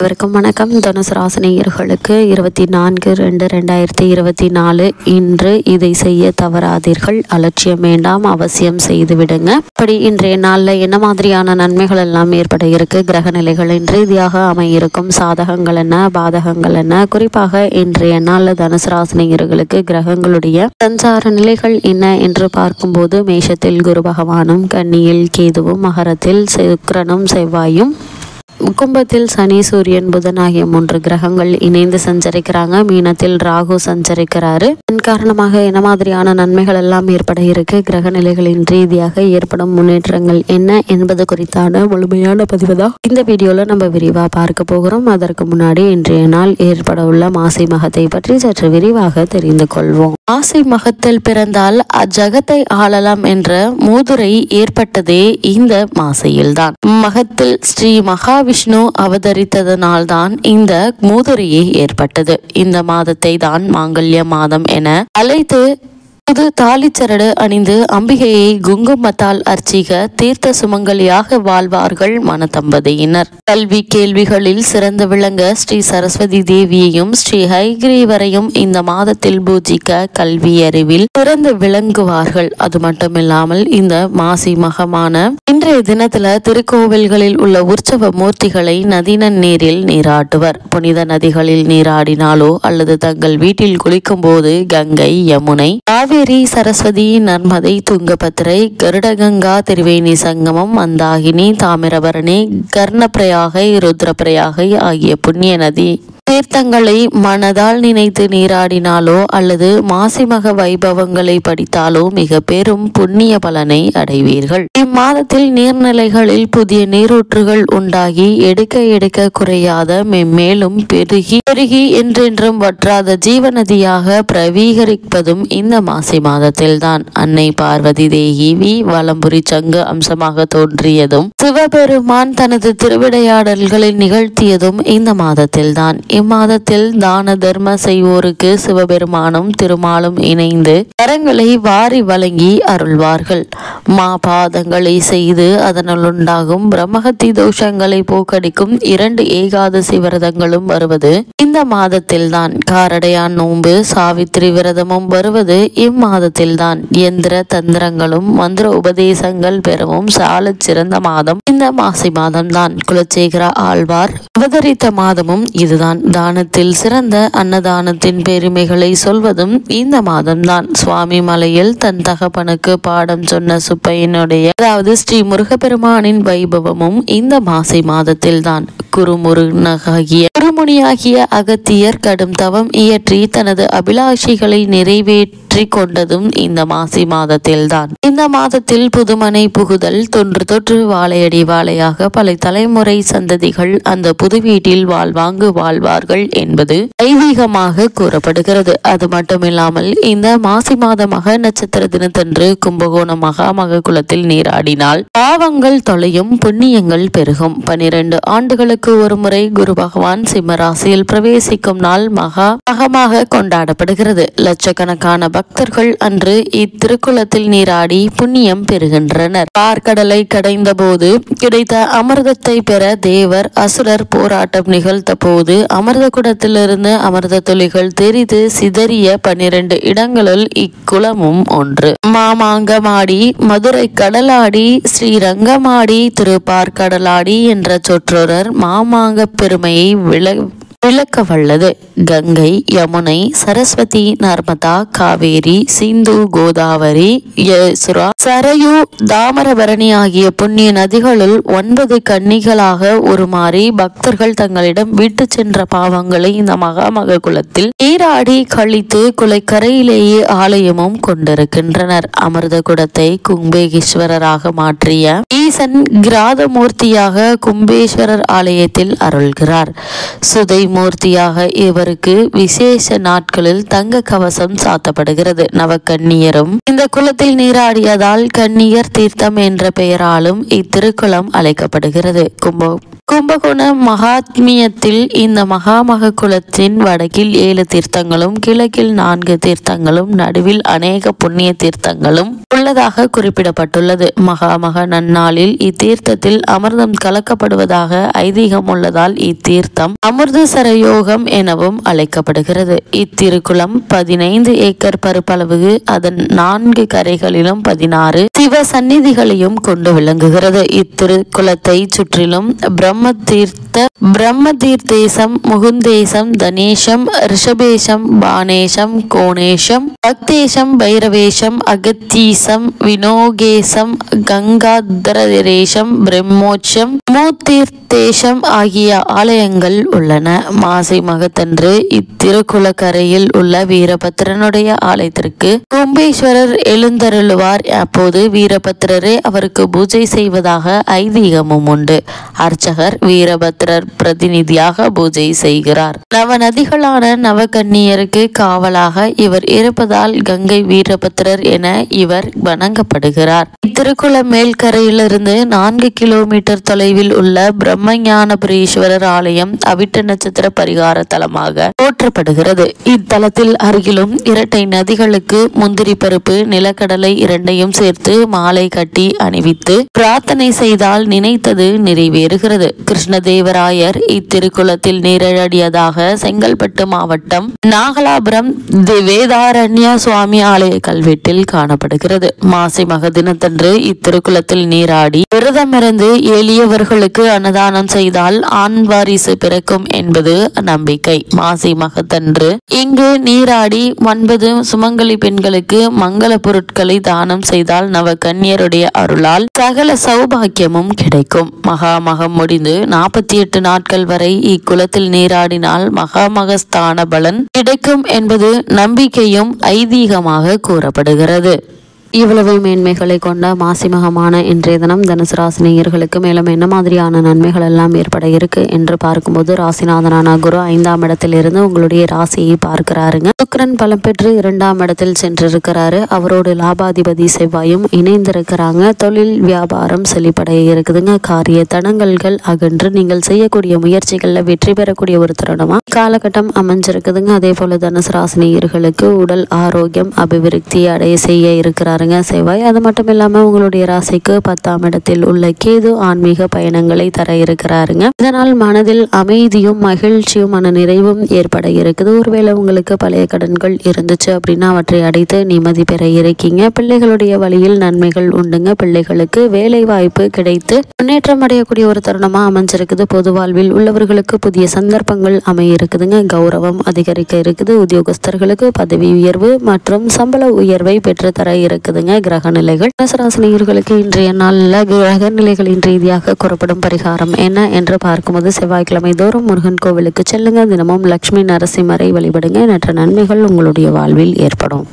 அனைவருக்கும் வணக்கம். தனுசு ராசினியர்களுக்கு இருபத்தி நான்கு ரெண்டு ரெண்டாயிரத்தி இருபத்தி நாலு. இன்று இதை செய்ய தவறாதீர்கள். அலட்சியம் வேண்டாம். அவசியம் செய்து விடுங்க. இப்படி இன்றைய நாளில் என்ன மாதிரியான நன்மைகள் எல்லாம் ஏற்பட இருக்கு? கிரக நிலைகள் ரீதியாக அமையிருக்கும். சாதகங்கள் என்ன? பாதகங்கள் என்ன? குறிப்பாக இன்றைய நாளில் தனுசு ராசினியர்களுக்கு கிரகங்களுடைய சஞ்சார நிலைகள் என்ன என்று பார்க்கும்போது மேஷத்தில் குரு பகவானும் கன்னியில் கேதுவும் மகரத்தில் சுக்கரனும் செவ்வாயும் கும்பத்தில் சனி சூரியன் புதன் ஆகிய மூன்று கிரகங்கள் இணைந்து சஞ்சரிக்கிறாங்க. மீனத்தில் ராகு சஞ்சரிக்கிறாரு. இதன் காரணமாக என்ன மாதிரியான நன்மைகள் எல்லாம் ஏற்பட இருக்கு? கிரக நிலைகளின் ரீதியாக ஏற்படும் முன்னேற்றங்கள் என்ன என்பது குறித்தான முழுமையான பதிவு தான் இந்த வீடியோல நம்ம விரிவா பார்க்க போகிறோம். அதற்கு முன்னாடி இன்றைய நாள் ஏற்பட உள்ள மாசி மகத்தை பற்றி சற்று விரிவாக தெரிந்து கொள்வோம். மாசி மகத்தில் பிறந்தால் அஜகத்தை ஆளலாம் என்ற மூதுரை ஏற்பட்டதே இந்த மாசையில்தான். மகத்தில் ஸ்ரீ மகா மகாவிஷ்ணு அவதரித்ததனால்தான் இந்த மூதுரையே ஏற்பட்டது. இந்த மாதத்தை தான் மாங்கல்ய மாதம் என அழைத்து புது தாலிச்சரடு அணிந்து அம்பிகையை குங்குமத்தால் அர்ச்சிக தீர்த்த சுமங்கலியாக வாழ்வார்கள் மனதம்பதியினர். கல்வி கேள்விகளில் சிறந்து விளங்க ஸ்ரீ சரஸ்வதி தேவியையும் ஸ்ரீ ஹைகிரீவரையும் இந்த மாதத்தில் பூஜிக்க கல்வி அறிவில் சிறந்து விளங்குவார்கள். அது மட்டுமில்லாமல் இந்த மாசி மகமான இன்றைய தினத்துல திருக்கோவில்களில் உள்ள உற்சவ மூர்த்திகளை நதினன் நீரில் நீராட்டுவர். புனித நதிகளில் நீராடினாலோ அல்லது தங்கள் வீட்டில் குளிக்கும் போது கங்கை யமுனை காவிரி சரஸ்வதி நர்மதை துங்கபத்திரை கருடகங்கா திருவேணி சங்கமம் மந்தாகினி தாமிரபரணி கர்ணப்பிரயாகை ருத்ரப்பிரயாகை ஆகிய புண்ணிய நதி தீர்த்தங்களை மனதால் நினைத்து நீராடினாலோ அல்லது மாசிமக வைபவங்களை படித்தாலோ மிக பெரும் புண்ணிய பலனை அடைவீர்கள். இம்மாதத்தில் நீர்நிலைகளில் புதிய நீரூற்றுகள் உண்டாகி எடுக்க எடுக்க குறையாத மென்மேலும் பெருகி பெருகி என்றென்றும் வற்றாத ஜீவநதியாக பிரவீகரிப்பதும் இந்த மாசி மாதத்தில்தான். அன்னை பார்வதி தேவி வி வலம்புரி சங்கு அம்சமாக தோன்றியதும் சிவபெருமான் தனது திருவிடையாடல்களை நிகழ்த்தியதும் இந்த மாதத்தில்தான். இம்மாதத்தில் தான தர்ம செய்வோருக்கு சிவபெருமானும் திருமாலும் இணைந்து கரங்களை வாரி வழங்கி அருள்வார்கள். மா பாதங்களை செய்து அதனால் உண்டாகும் பிரம்மகத்தி தோஷங்களை போக்கடிக்கும் இரண்டு ஏகாதசி விரதங்களும் வருவது இந்த மாதத்தில்தான். காரடையான் நோன்பு சாவித்திரி விரதமும் வருவது இம்மாதத்தில்தான். எந்திர தந்திரங்களும் மந்திர உபதேசங்கள் பெறவும் சால சிறந்த மாதம் இந்த மாசி மாதம்தான். குலசேகர ஆழ்வார் அவதரித்த மாதமும் இதுதான். தானத்தில் சிறந்த அன்னதானத்தின் பெருமைகளை சொல்வதும் இந்த மாதம்தான். சுவாமி மலையில் தன் தகப்பனுக்கு பாடம் சொன்ன சுப்பையனுடைய அதாவது ஸ்ரீ முருகப்பெருமானின் வைபவமும் இந்த மாசி மாதத்தில்தான். குருமுருகனாகிய குருமுனியாகிய அகத்தியர் கடும் தவம் இயற்றி தனது அபிலாஷிகளை நிறைவேற்றி கொண்டதும் இந்த மாசி மாதத்தில்தான். இந்த மாதத்தில் புதுமனை புகுதல் தொன்று தொற்று வாழையடி வாழையாக பல தலைமுறை சந்ததிகள் அந்த புது வீட்டில் வாழ்வாங்கு வாழ்வார்கள் என்பது ஐதீகமாக கூறப்படுகிறது. அது மட்டுமில்லாமல் இந்த மாசி மாத மக நட்சத்திர தினத்தன்று கும்பகோணம் மகாமக குலத்தில் நீராடினால் பாவங்கள் தொலையும் புண்ணியங்கள் பெருகும். பனிரெண்டு ஆண்டுகளுக்கு ஒரு முறை குரு பகவான் சிம்ம ராசியில் பிரவேசிக்கும் நாள் மகா மகமாக கொண்டாடப்படுகிறது. லட்சக்கணக்கான பக்த பக்தர்கள் அன்று இத்திருக்குளத்தில் நீராடி புண்ணியம் பெறுகின்றனர். பார்க்கடலை கடைந்த போது கிடைத்த அமிர்தத்தை பெற தேவர் அசுரர் போராட்டம் நிகழ்த்த போது அமிர்த குடத்திலிருந்து அமிர்த துளிகள் தெரிந்து சிதறிய பன்னிரண்டு இடங்களுள் இக்குளமும் ஒன்று. மாமாங்கமாடி மதுரை கடலாடி ஸ்ரீரங்கமாடி திருப்பார்கடலாடி என்ற சொற்றொடர் மாமாங்க பெருமையை விள விளக்க வல்லது கங்கை யமுனை சரஸ்வதி நர்மதா காவேரி சிந்து கோதாவரி யசுரா சரயு தாமரபரணி ஆகிய புண்ணிய நதிகளுள் ஒன்பது கன்னிகளாக உருமாறி பக்தர்கள் தங்களிடம் விட்டு சென்ற பாவங்களை இந்த மகாமக குலத்தில் நீராடி கழித்து குலைக்கரையிலேயே ஆலயமும் கொண்டிருக்கின்றனர். அமிர்த குடத்தை கும்பேகீஸ்வரராக மாற்றிய ஈசன் கிராதமூர்த்தியாக கும்பேஸ்வரர் ஆலயத்தில் அருள்கிறார். சுதை மூர்த்தியாக இவருக்கு விசேஷ நாட்களில் தங்க கவசம் சாத்தப்படுகிறது. நவக்கன்னியரும் இந்த குளத்தில் நீராடியதால் கன்னியர் தீர்த்தம் என்ற பெயராலும் இத்திருக்குளம் அழைக்கப்படுகிறது. கும்பம் கும்பகோண மகாத்மியத்தில் இந்த மகாமக குலத்தின் வடக்கில் ஏழு தீர்த்தங்களும் கிழக்கில் நான்கு தீர்த்தங்களும் நடுவில் அநேக புண்ணிய தீர்த்தங்களும் உள்ளதாக குறிப்பிடப்பட்டுள்ளது. மகாமக நன்னாளில் இத்தீர்த்தத்தில் அமிர்தம் கலக்கப்படுவதாக ஐதீகம் உள்ளதால் இத்தீர்த்தம் அமிர்தசர யோகம் எனவும் அழைக்கப்படுகிறது. இத்திருக்குளம் பதினைந்து ஏக்கர் பரப்பளவு அதன் நான்கு கரைகளிலும் பதினாறு சிவ சந்நிதிகளையும் கொண்டு விளங்குகிறது. இத்திருக்குளத்தை சுற்றிலும் பிரம்ம தீர்த்த பிரம்ம தீர்த்தேசம் முகுந்தேசம் தனேஷம் ரிஷபேஷம் பானேஷம் கோணேஷம் பக்தேஷம் பைரவேஷம் அகத்தீசம் வினோகேசம் கங்காதரேஷம் பிரம்மோட்சம் மூத்தீர்த்தேஷம் ஆகிய ஆலயங்கள் உள்ளன. மாசி மகத்தன்று இத்திருக்குளக்கரையில் உள்ள வீரபத்திரனுடைய ஆலயத்திற்கு கும்பேஸ்வரர் எழுந்தருளுவார். அப்போது வீரபத்திரரே அவருக்கு பூஜை செய்வதாக ஐதீகமும் உண்டு. அர்ச்சகர் வீரபத்திரர் பிரதிநிதியாக பூஜை செய்கிறார். நவநதிகளான நவகன்னியருக்கு காவலாக இவர் இருப்பதால் கங்கை வீரபத்திரர் என இவர் வணங்கப்படுகிறார். இத்திருக்குள மேல்கரையிலிருந்து நான்கு கிலோமீட்டர் தொலைவில் உள்ள பிரம்மஞானபுரீஸ்வரர் ஆலயம் அவிட்ட நட்சத்திர பரிகார தலமாக போற்றப்படுகிறது. இத்தலத்தில் அருகிலும் இரட்டை நதிகளுக்கு முந்திரி பருப்பு நிலக்கடலை இரண்டையும் சேர்த்து மாலை கட்டி அணிவித்து பிரார்த்தனை செய்தால் நினைத்தது நிறைவேறுகிறது. கிருஷ்ணதேவராயர் இத்திருக்குளத்தில் நீரழடியதாக செங்கல்பட்டு மாவட்டம் நாகலாபுரம் தி- வேதாரண்யா சுவாமி ஆலய கல்வெட்டில் காணப்படுகிறது. மாசி மக தினத்தன்று இத்திருக்குளத்தில் நீராடி விரதமிருந்து எளியவர்களுக்கு அன்னதானம் செய்தால் ஆண் வாரிசு பிறக்கும் என்பது நம்பிக்கை. மாசி மகத்தன்று இங்கு நீராடி ஒன்பது சுமங்கலி பெண்களுக்கு மங்கள பொருட்களை தானம் செய்தால் நவ கன்னியருடைய அருளால் சகல சௌபாக்கியமும் கிடைக்கும். மகாமகம் முடிந்த நாற்பத்தி எட்டு நாட்கள் வரை இக்குளத்தில் நீராடினால் மகாமகஸ்தான பலன் கிடைக்கும் என்பது நம்பிக்கையும் ஐதீகமாக கூறப்படுகிறது. இவ்வளவு மேன்மைகளை கொண்ட மாசிமகமான இன்றைய தினம் தனுசு ராசினியர்களுக்கு மேலும் என்ன மாதிரியான நன்மைகள் எல்லாம் ஏற்பட இருக்கு என்று பார்க்கும்போது ராசிநாதனான குரு ஐந்தாம் இடத்திலிருந்து உங்களுடைய ராசியை பார்க்கிறாருங்க. சுக்கரன் பலம் பெற்று இரண்டாம் இடத்தில் சென்றிருக்கிறாரு. அவரோடு லாபாதிபதி செவ்வாயும் இணைந்திருக்கிறாங்க. தொழில் வியாபாரம் செழிப்படைய இருக்குதுங்க. காரிய தடங்கல்கள் அகன்று நீங்கள் செய்யக்கூடிய முயற்சிகள்ல வெற்றி பெறக்கூடிய ஒரு தருணமா? காலகட்டம் அமைஞ்சிருக்குதுங்க. அதே போல தனுசு ராசினியர்களுக்கு உடல் ஆரோக்கியம் அபிவிருத்தி அடைய செய்ய பாருங்க செவ்வாய். அது மட்டும் இல்லாம உங்களுடைய ராசிக்கு பத்தாம் இடத்தில் உள்ள கேது ஆன்மீக பயணங்களை தர இருக்கிறாருங்க. இதனால் மனதில் அமைதியும் மகிழ்ச்சியும் மன நிறைவும் ஏற்பட இருக்குது. ஒருவேளை உங்களுக்கு பழைய கடன்கள் இருந்துச்சு அப்படின்னா அவற்றை அடைத்து நிம்மதி பெற இருக்கீங்க. பிள்ளைகளுடைய வழியில் நன்மைகள் உண்டுங்க. பிள்ளைகளுக்கு வேலை வாய்ப்பு கிடைத்து முன்னேற்றம் அடையக்கூடிய ஒரு தருணமா அமைஞ்சிருக்குது. பொது வாழ்வில் உள்ளவர்களுக்கு புதிய சந்தர்ப்பங்கள் அமைய இருக்குதுங்க. கௌரவம் அதிகரிக்க இருக்குது. உத்தியோகஸ்தர்களுக்கு பதவி உயர்வு மற்றும் சம்பள உயர்வை பெற்று தர இருக்குதுங்க கிரக நிலைகள் மேசராசினியர்களுக்கு இன்றைய நாளில் கிரக நிலைகளின் ரீதியாக கூறப்படும் பரிகாரம் என்ன என்று பார்க்கும்போது செவ்வாய்க்கிழமை தோறும் முருகன் கோவிலுக்கு செல்லுங்க. தினமும் லட்சுமி நரசிம்மரை வழிபடுங்க. எண்ணற்ற நன்மைகள் உங்களுடைய வாழ்வில் ஏற்படும்.